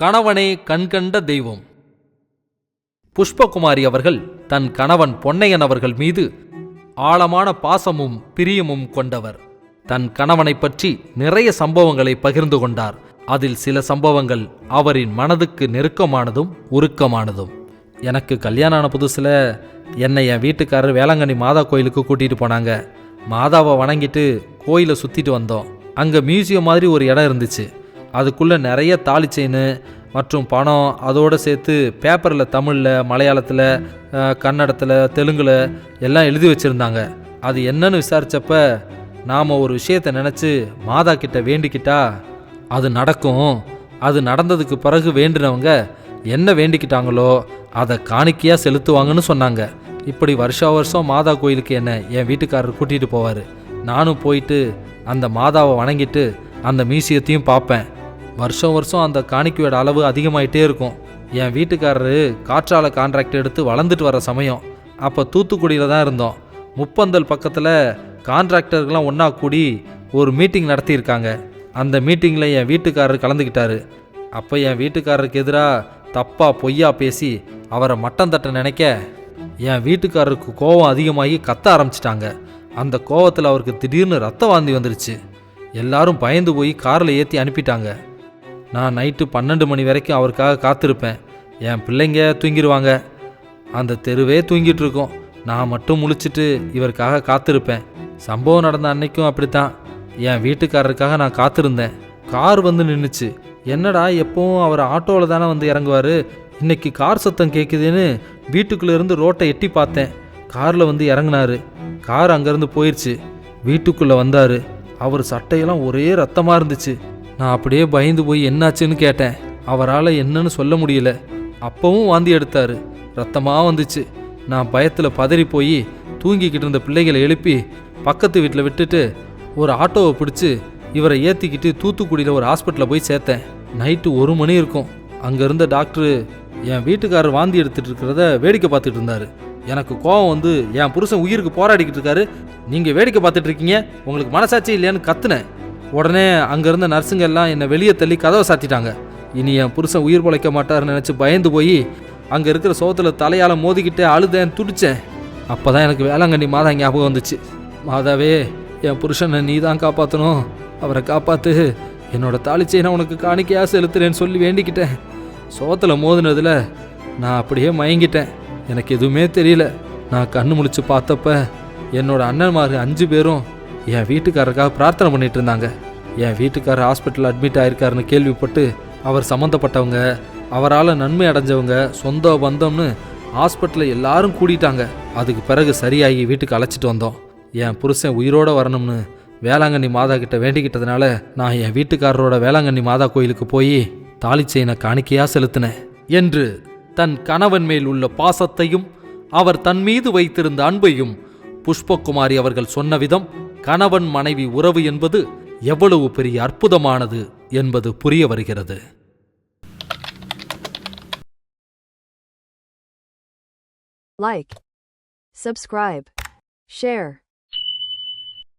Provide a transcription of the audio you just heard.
கணவனே கண்கண்ட தெய்வம். புஷ்பகுமாரி அவர்கள் தன் கணவன் பொன்னையன் அவர்கள் மீது ஆழமான பாசமும் பிரியமும் கொண்டவர். தன் கணவனைப் பற்றி நிறைய சம்பவங்களை பகிர்ந்து கொண்டார். அதில் சில சம்பவங்கள் அவரின் மனதுக்கு நெருக்கமானதும் உருக்கமானதும். எனக்கு கல்யாணம் ஆன புதுசில் என்னை என் வீட்டுக்காரர் வேளாங்கண்ணி மாதா கோயிலுக்கு கூட்டிகிட்டு போனாங்க. மாதாவை வணங்கிட்டு கோயிலை சுற்றிட்டு வந்தோம். அங்கே மியூசியம் மாதிரி ஒரு இடம் இருந்துச்சு. அதுக்குள்ளே நிறைய தாலி செயின் மற்றும் பணம் அதோடு சேர்த்து பேப்பரில் தமிழில் மலையாளத்தில் கன்னடத்தில் தெலுங்கில் எல்லாம் எழுதி வச்சுருந்தாங்க. அது என்னன்னு விசாரித்தப்ப நாம் ஒரு விஷயத்தை நினச்சி மாதா கிட்ட வேண்டிக்கிட்டா அது நடக்கும். அது நடந்ததுக்கு பிறகு வேண்டினவங்க என்ன வேண்டிக்கிட்டாங்களோ அதை காணிக்கையாக செலுத்துவாங்கன்னு சொன்னாங்க. இப்படி வருஷா வருஷம் மாதா கோயிலுக்கு என்ன என் வீட்டுக்காரர் கூட்டிகிட்டு போவார். நானும் போயிட்டு அந்த மாதாவை வணங்கிட்டு அந்த மியூசியத்தையும் பார்ப்பேன். வருஷம் வருஷம் அந்த காணிக்கையோட அளவு அதிகமாயிட்டே இருக்கும். என் வீட்டுக்காரரு காற்றால கான்ட்ராக்ட் எடுத்து வளர்ந்துட்டு வர சமயம். அப்போ தூத்துக்குடியில் தான் இருந்தோம். முப்பந்தல் பக்கத்தில் கான்ட்ராக்டர்கள்லாம் ஒன்றா கூடி ஒரு மீட்டிங் நடத்தியிருக்காங்க. அந்த மீட்டிங்கில் என் வீட்டுக்காரர் கலந்துக்கிட்டாரு. அப்போ என் வீட்டுக்காரருக்கு எதிராக தப்பாக பொய்யா பேசி அவரை மட்டம் தட்ட நினைக்க என் வீட்டுக்காரருக்கு கோபம் அதிகமாகி கத்த ஆரம்பிச்சிட்டாங்க. அந்த கோவத்தில் அவருக்கு திடீர்னு ரத்த வாந்தி வந்துருச்சு. எல்லாரும் பயந்து போய் காரில் ஏற்றி அனுப்பிட்டாங்க. நான் நைட்டு பன்னெண்டு மணி வரைக்கும் அவருக்காக காத்திருப்பேன். என் பிள்ளைங்க தூங்கிடுவாங்க அந்த தெருவே தூங்கிட்டு இருக்கோம் நான் மட்டும் முழிச்சிட்டு இவருக்காக காத்திருப்பேன். சம்பவம் நடந்த அன்னைக்கும் அப்படித்தான். என் வீட்டுக்காரருக்காக நான் காத்திருந்தேன். கார் வந்து நின்றுச்சு என்னடா எப்பவும் அவர் ஆட்டோவில் தானே வந்து இறங்குவார்? இன்னைக்கு கார் சத்தம் கேட்குதுன்னு வீட்டுக்குள்ளே இருந்து ரோட்டை எட்டி பார்த்தேன். காரில் வந்து இறங்குனாரு. கார் அங்கேருந்து போயிடுச்சு வீட்டுக்குள்ளே வந்தார். அவர் சட்டையெல்லாம் ஒரே ரத்தமாக இருந்துச்சு. நான் அப்படியே பயந்து போய் என்னாச்சுன்னு கேட்டேன். அவரால் என்னன்னு சொல்ல முடியல. அப்பவும் வாந்தி எடுத்தார். ரத்தமாக வந்துச்சு. நான் பயத்தில் பதறி போய் தூங்கிக்கிட்டு இருந்த பிள்ளைகளை எழுப்பி பக்கத்து வீட்டில் விட்டுட்டு ஒரு ஆட்டோவை பிடிச்சி இவரை ஏற்றிக்கிட்டு தூத்துக்குடியில் ஒரு ஹாஸ்பிட்டலில் போய் சேர்த்தேன். நைட்டு ஒரு மணி இருக்கும். அங்கே இருந்த டாக்டரு என் வீட்டுக்காரர் வாந்தி எடுத்துகிட்டு இருக்கிறத வேடிக்கை பார்த்துட்டு இருந்தார். எனக்கு கோவம் வந்து என் புருஷன் உயிருக்கு போராடிக்கிட்டு இருக்காரு. நீங்கள் வேடிக்கை பார்த்துட்டு இருக்கீங்க. உங்களுக்கு மனசாட்சி இல்லையான்னு கத்துனேன். உடனே அங்கே இருந்த நர்ஸுங்க எல்லாம் என்னை வெளியே தள்ளி கதவை சாத்திட்டாங்க. இனி என் புருஷன் உயிர் பிழைக்க மாட்டாருன்னு நினச்சி பயந்து போய் அங்கே இருக்கிற சோத்தில் தலையால் மோதிக்கிட்டு அழுதேன் துடிச்சேன். அப்போ தான் எனக்கு வேளாங்கண்ணி மாதா ஞாபகம் வந்துச்சு. மாதாவே என் புருஷனை நீ தான் காப்பாற்றணும் அவரை காப்பாற்று என்னோட தாளிச்சையை உனக்கு காணிக்கையாக செலுத்துறேன்னு சொல்லி வேண்டிக்கிட்டேன். சோத்தில் மோதினதில் நான் அப்படியே மயங்கிட்டேன். எனக்கு எதுவுமே தெரியல. நான் கண்ணு முழிச்சு பார்த்தப்ப என்னோட அண்ணன்மார் அஞ்சு பேரும் என் வீட்டுக்காரருக்காக பிரார்த்தனை பண்ணிட்டு இருந்தாங்க. என் வீட்டுக்காரர் ஹாஸ்பிட்டல் அட்மிட் ஆயிருக்காருன்னு கேள்விப்பட்டு அவர் சம்மந்தப்பட்டவங்க அவரால் நன்மை அடைஞ்சவங்க சொந்த பந்தம்னு ஹாஸ்பிட்டலில் எல்லாரும் கூடிட்டாங்க. அதுக்கு பிறகு சரியாகி வீட்டுக்கு அழைச்சிட்டு வந்தோம். என் புருஷன் உயிரோட வரணும்னு வேளாங்கண்ணி மாதா கிட்ட வேண்டிக்கிட்டதுனால நான் என் வீட்டுக்காரரோட வேளாங்கண்ணி மாதா கோயிலுக்கு போய் தாலிச்செயினை காணிக்கையாக செலுத்தினேன் என்று தன் கணவன் மேல் உள்ள பாசத்தையும் அவர் தன் மீது வைத்திருந்த அன்பையும் புஷ்பகுமாரி அவர்கள் சொன்ன விதம் கணவன் மனைவி உறவு என்பது எவ்வளவு பெரிய அற்புதமானது என்பது புரிய வருகிறது. Like subscribe share